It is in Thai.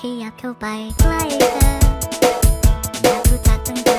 ขยับเข้าไปใกล้เธออยากรู้จักตั้งแต่